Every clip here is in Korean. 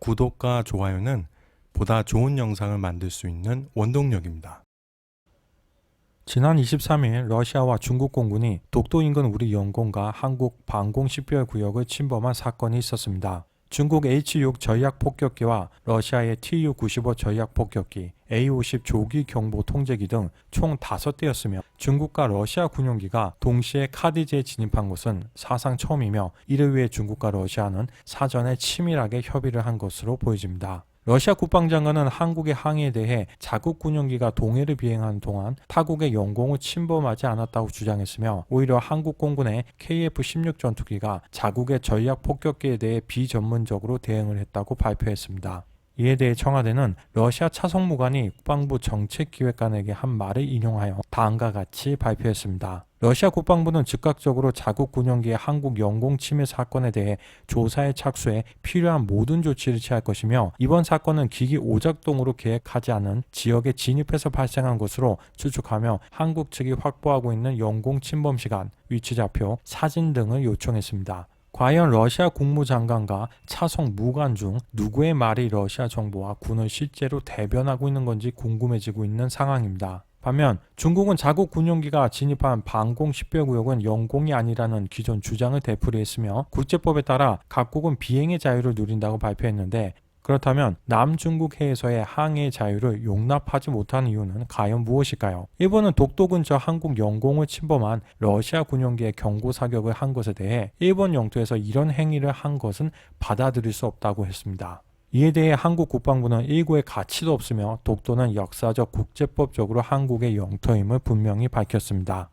구독과 좋아요는 보다 좋은 영상을 만들 수 있는 원동력입니다. 지난 23일 러시아와 중국 공군이 독도 인근 우리 영공과 한국 방공 식별 구역을 침범한 사건이 있었습니다. 중국 H-6 전략 폭격기와 러시아의 Tu-95 전략 폭격기, A-50 조기 경보 통제기 등 총 5대였으며 중국과 러시아 군용기가 동시에 카디지에 진입한 것은 사상 처음이며 이를 위해 중국과 러시아는 사전에 치밀하게 협의를 한 것으로 보여집니다. 러시아 국방장관은 한국의 항해에 대해 자국 군용기가 동해를 비행하는 동안 타국의 영공을 침범하지 않았다고 주장했으며 오히려 한국 공군의 KF-16 전투기가 자국의 전략 폭격기에 대해 비전문적으로 대응을 했다고 발표했습니다. 이에 대해 청와대는 러시아 차성무관이 국방부 정책기획관에게 한 말을 인용하여 다음과 같이 발표했습니다. 러시아 국방부는 즉각적으로 자국 군용기의 한국 영공 침해 사건에 대해 조사에 착수해 필요한 모든 조치를 취할 것이며 이번 사건은 기기 오작동으로 계획하지 않은 지역에 진입해서 발생한 것으로 추측하며 한국 측이 확보하고 있는 영공 침범 시간, 위치 좌표, 사진 등을 요청했습니다. 과연 러시아 국무장관과 차성 무관 중 누구의 말이 러시아 정부와 군을 실제로 대변하고 있는 건지 궁금해지고 있는 상황입니다. 반면 중국은 자국 군용기가 진입한 방공 식별 구역은 영공이 아니라는 기존 주장을 되풀이했으며 국제법에 따라 각국은 비행의 자유를 누린다고 발표했는데 그렇다면 남중국 해에서의 항해 자유를 용납하지 못하는 이유는 과연 무엇일까요? 일본은 독도 근처 한국 영공을 침범한 러시아 군용기의 경고 사격을 한 것에 대해 일본 영토에서 이런 행위를 한 것은 받아들일 수 없다고 했습니다. 이에 대해 한국 국방부는 일고의 가치도 없으며 독도는 역사적 국제법적으로 한국의 영토임을 분명히 밝혔습니다.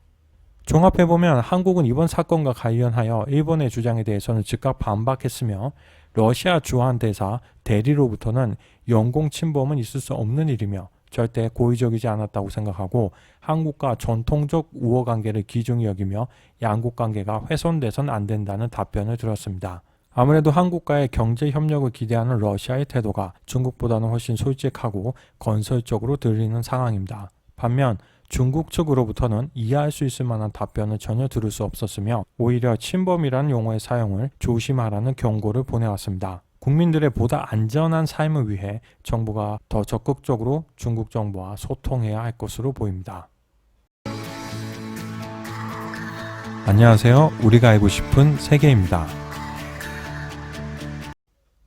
종합해보면 한국은 이번 사건과 관련하여 일본의 주장에 대해서는 즉각 반박했으며 러시아 주한 대사 대리로부터는 영공 침범은 있을 수 없는 일이며 절대 고의적이지 않았다고 생각하고 한국과 전통적 우호 관계를 기중히 여기며 양국 관계가 훼손돼선 안 된다는 답변을 들었습니다. 아무래도 한국과의 경제 협력을 기대하는 러시아의 태도가 중국보다는 훨씬 솔직하고 건설적으로 들리는 상황입니다. 반면 중국 측으로부터는 이해할 수 있을 만한 답변을 전혀 들을 수 없었으며 오히려 침범이라는 용어의 사용을 조심하라는 경고를 보내왔습니다. 국민들의 보다 안전한 삶을 위해 정부가 더 적극적으로 중국 정부와 소통해야 할 것으로 보입니다. 안녕하세요. 우리가 알고 싶은 세계입니다.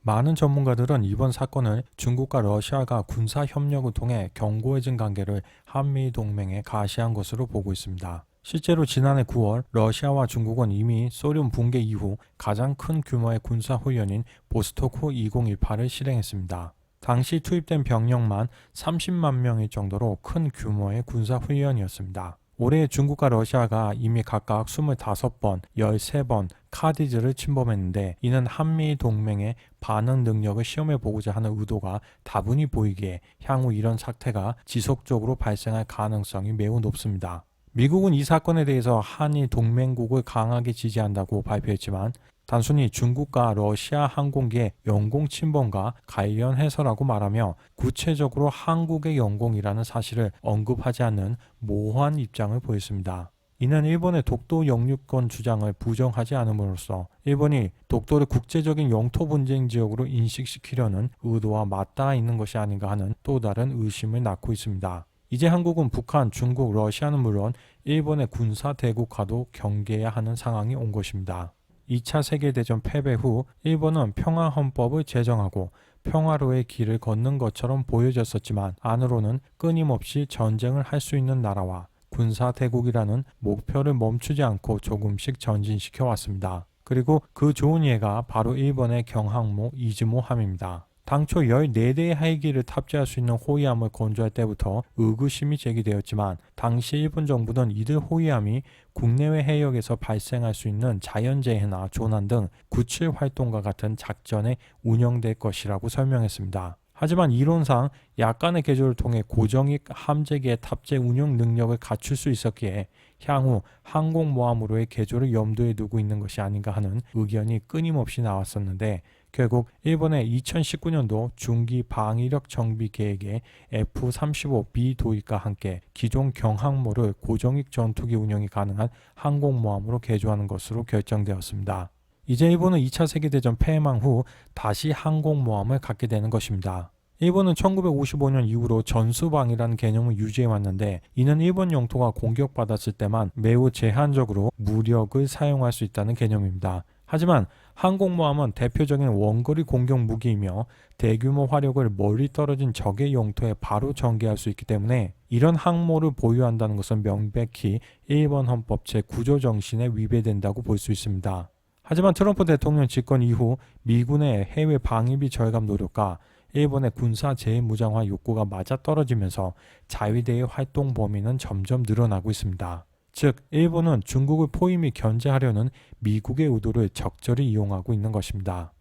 많은 전문가들은 이번 사건을 중국과 러시아가 군사 협력을 통해 견고해진 관계를 한미 동맹에 가시한 것으로 보고 있습니다. 실제로 지난해 9월 러시아와 중국은 이미 소련 붕괴 이후 가장 큰 규모의 군사 훈련인 보스토크 2018을 실행했습니다. 당시 투입된 병력만 30만 명일 정도로 큰 규모의 군사 훈련이었습니다. 올해 중국과 러시아가 이미 각각 25번, 13번 카디즈를 침범했는데 이는 한미 동맹의 반응 능력을 시험해 보고자 하는 의도가 다분히 보이기에 향후 이런 사태가 지속적으로 발생할 가능성이 매우 높습니다. 미국은 이 사건에 대해서 한일 동맹국을 강하게 지지한다고 발표했지만 단순히 중국과 러시아 항공기의 영공 침범과 관련해서라고 말하며 구체적으로 한국의 영공이라는 사실을 언급하지 않는 모호한 입장을 보였습니다. 이는 일본의 독도 영유권 주장을 부정하지 않음으로써 일본이 독도를 국제적인 영토 분쟁 지역으로 인식시키려는 의도와 맞닿아 있는 것이 아닌가 하는 또 다른 의심을 낳고 있습니다. 이제 한국은 북한, 중국, 러시아는 물론 일본의 군사 대국화도 경계해야 하는 상황이 온 것입니다. 2차 세계대전 패배 후 일본은 평화헌법을 제정하고 평화로의 길을 걷는 것처럼 보여졌었지만 안으로는 끊임없이 전쟁을 할 수 있는 나라와 군사 대국이라는 목표를 멈추지 않고 조금씩 전진시켜 왔습니다. 그리고 그 좋은 예가 바로 일본의 경항모 이즈모함입니다. 당초 14대의 헬기를 탑재할 수 있는 호위함을 건조할 때부터 의구심이 제기되었지만 당시 일본 정부는 이들 호위함이 국내외 해역에서 발생할 수 있는 자연재해나 조난 등 구출 활동과 같은 작전에 운영될 것이라고 설명했습니다. 하지만 이론상 약간의 개조를 통해 고정익 함재기의 탑재 운용 능력을 갖출 수 있었기에 향후 항공모함으로의 개조를 염두에 두고 있는 것이 아닌가 하는 의견이 끊임없이 나왔었는데 결국 일본의 2019년도 중기 방위력 정비 계획에 F-35B 도입과 함께 기존 경항모를 고정익 전투기 운영이 가능한 항공모함으로 개조하는 것으로 결정되었습니다. 이제 일본은 2차 세계대전 폐해망 후 다시 항공모함을 갖게 되는 것입니다. 일본은 1955년 이후로 전수방이라는 개념을 유지해 왔는데 이는 일본 영토가 공격받았을 때만 매우 제한적으로 무력을 사용할 수 있다는 개념입니다. 하지만 항공모함은 대표적인 원거리 공격 무기이며 대규모 화력을 멀리 떨어진 적의 영토에 바로 전개할 수 있기 때문에 이런 항모를 보유한다는 것은 명백히 일본 헌법 제9조 정신에 위배된다고 볼 수 있습니다. 하지만 트럼프 대통령 집권 이후 미군의 해외 방위비 절감 노력과 일본의 군사 재무장화 욕구가 맞아떨어지면서 자위대의 활동 범위는 점점 늘어나고 있습니다. 즉, 일본은 중국을 포임이 견제하려는 미국의 의도를 적절히 이용하고 있는 것입니다.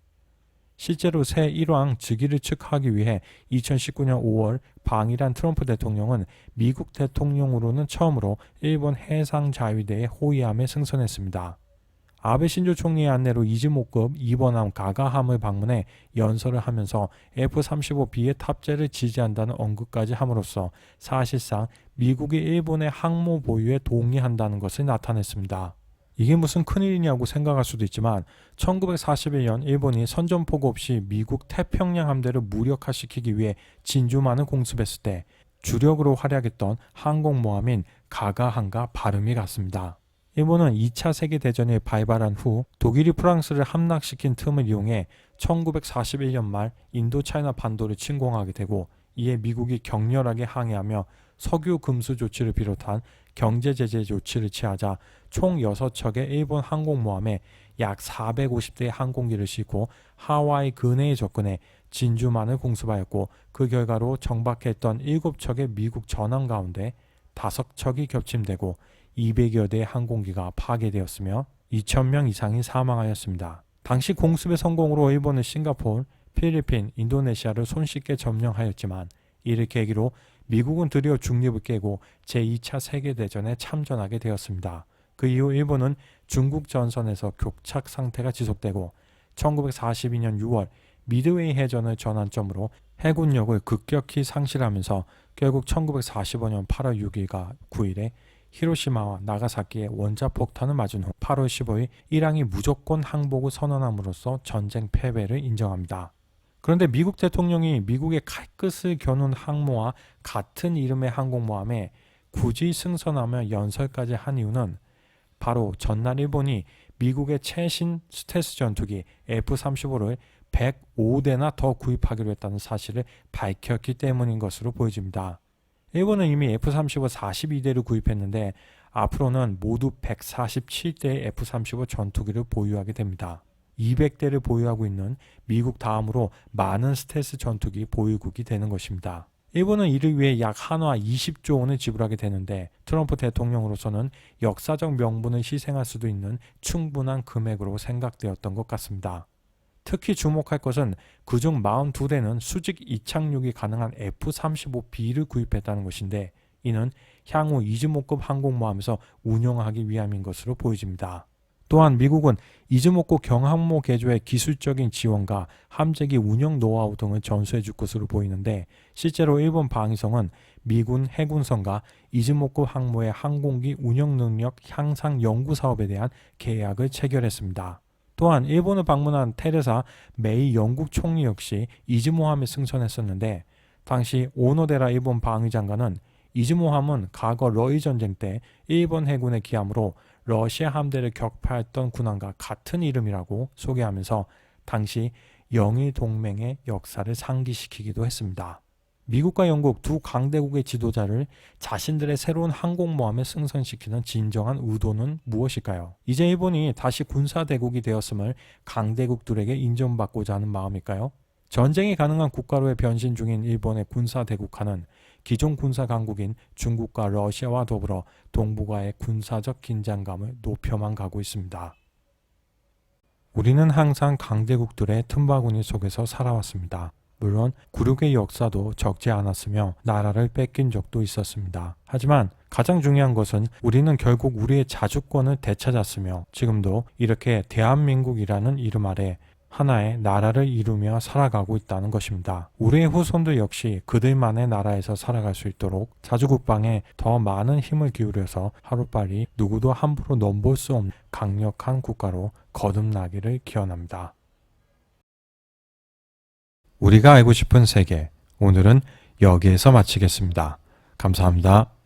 실제로 새 일왕 즉위를 측하기 위해 2019년 5월 방일한 트럼프 대통령은 미국 대통령으로는 처음으로 일본 해상 자위대의 호위함에 승선했습니다. 아베 신조 총리의 안내로 이즈모급 2번함 가가함을 방문해 연설을 하면서 F-35B의 탑재를 지지한다는 언급까지 함으로써 사실상 미국이 일본의 항모 보유에 동의한다는 것을 나타냈습니다. 이게 무슨 큰일이냐고 생각할 수도 있지만 1941년 일본이 선전포고 없이 미국 태평양 함대를 무력화시키기 위해 진주만을 공습했을 때 주력으로 활약했던 항공모함인 가가함과 발음이 같습니다. 일본은 2차 세계대전이 발발한 후 독일이 프랑스를 함락시킨 틈을 이용해 1941년 말 인도차이나 반도를 침공하게 되고 이에 미국이 격렬하게 항의하며 석유 금수 조치를 비롯한 경제 제재 조치를 취하자 총 6척의 일본 항공모함에 약 450대의 항공기를 싣고 하와이 근해에 접근해 진주만을 공습하였고 그 결과로 정박했던 7척의 미국 전함 가운데 5척이 겹침되고 200여 대의 항공기가 파괴되었으며 2,000명 이상이 사망하였습니다. 당시 공습의 성공으로 일본은 싱가포르, 필리핀, 인도네시아를 손쉽게 점령하였지만 이를 계기로 미국은 드디어 중립을 깨고 제2차 세계대전에 참전하게 되었습니다. 그 이후 일본은 중국 전선에서 교착 상태가 지속되고 1942년 6월 미드웨이 해전을 전환점으로 해군력을 급격히 상실하면서 결국 1945년 8월 6일과 9일에 히로시마와 나가사키에 원자폭탄을 맞은 후 8월 15일 이랑이 무조건 항복을 선언함으로써 전쟁 패배를 인정합니다. 그런데 미국 대통령이 미국의 칼끝을 겨눈 항모와 같은 이름의 항공모함에 굳이 승선하며 연설까지 한 이유는 바로 전날 일본이 미국의 최신 스텔스 전투기 F-35를 105대나 더 구입하기로 했다는 사실을 밝혔기 때문인 것으로 보여집니다. 일본은 이미 F-35 42대를 구입했는데 앞으로는 모두 147대의 F-35 전투기를 보유하게 됩니다. 200대를 보유하고 있는 미국 다음으로 많은 스텔스 전투기 보유국이 되는 것입니다. 일본은 이를 위해 약 한화 20조 원을 지불하게 되는데 트럼프 대통령으로서는 역사적 명분을 희생할 수도 있는 충분한 금액으로 생각되었던 것 같습니다. 특히 주목할 것은 그중 42대는 수직 이착륙이 가능한 F-35B를 구입했다는 것인데 이는 향후 이즈모급 항공모함에서 운영하기 위함인 것으로 보여집니다. 또한 미국은 이즈모급 경항모 개조의 기술적인 지원과 함재기 운영 노하우 등을 전수해 줄 것으로 보이는데 실제로 일본 방위성은 미군 해군선과 이즈모급 항모의 항공기 운영 능력 향상 연구 사업에 대한 계약을 체결했습니다. 또한 일본을 방문한 테레사 메이 영국 총리 역시 이즈모함에 승선했었는데 당시 오노데라 일본 방위장관은 이즈모함은 과거 러일 전쟁 때 일본 해군의 기함으로 러시아 함대를 격파했던 군함과 같은 이름이라고 소개하면서 당시 영일 동맹의 역사를 상기시키기도 했습니다. 미국과 영국 두 강대국의 지도자를 자신들의 새로운 항공모함에 승선시키는 진정한 의도는 무엇일까요? 이제 일본이 다시 군사대국이 되었음을 강대국들에게 인정받고자 하는 마음일까요? 전쟁이 가능한 국가로의 변신 중인 일본의 군사대국화는 기존 군사 강국인 중국과 러시아와 더불어 동북아의 군사적 긴장감을 높여만 가고 있습니다. 우리는 항상 강대국들의 틈바구니 속에서 살아왔습니다. 물론 굴욕의 역사도 적지 않았으며 나라를 뺏긴 적도 있었습니다. 하지만 가장 중요한 것은 우리는 결국 우리의 자주권을 되찾았으며 지금도 이렇게 대한민국이라는 이름 아래 하나의 나라를 이루며 살아가고 있다는 것입니다. 우리의 후손도 역시 그들만의 나라에서 살아갈 수 있도록 자주국방에 더 많은 힘을 기울여서 하루빨리 누구도 함부로 넘볼 수 없는 강력한 국가로 거듭나기를 기원합니다. 우리가 알고 싶은 세계 오늘은 여기에서 마치겠습니다. 감사합니다.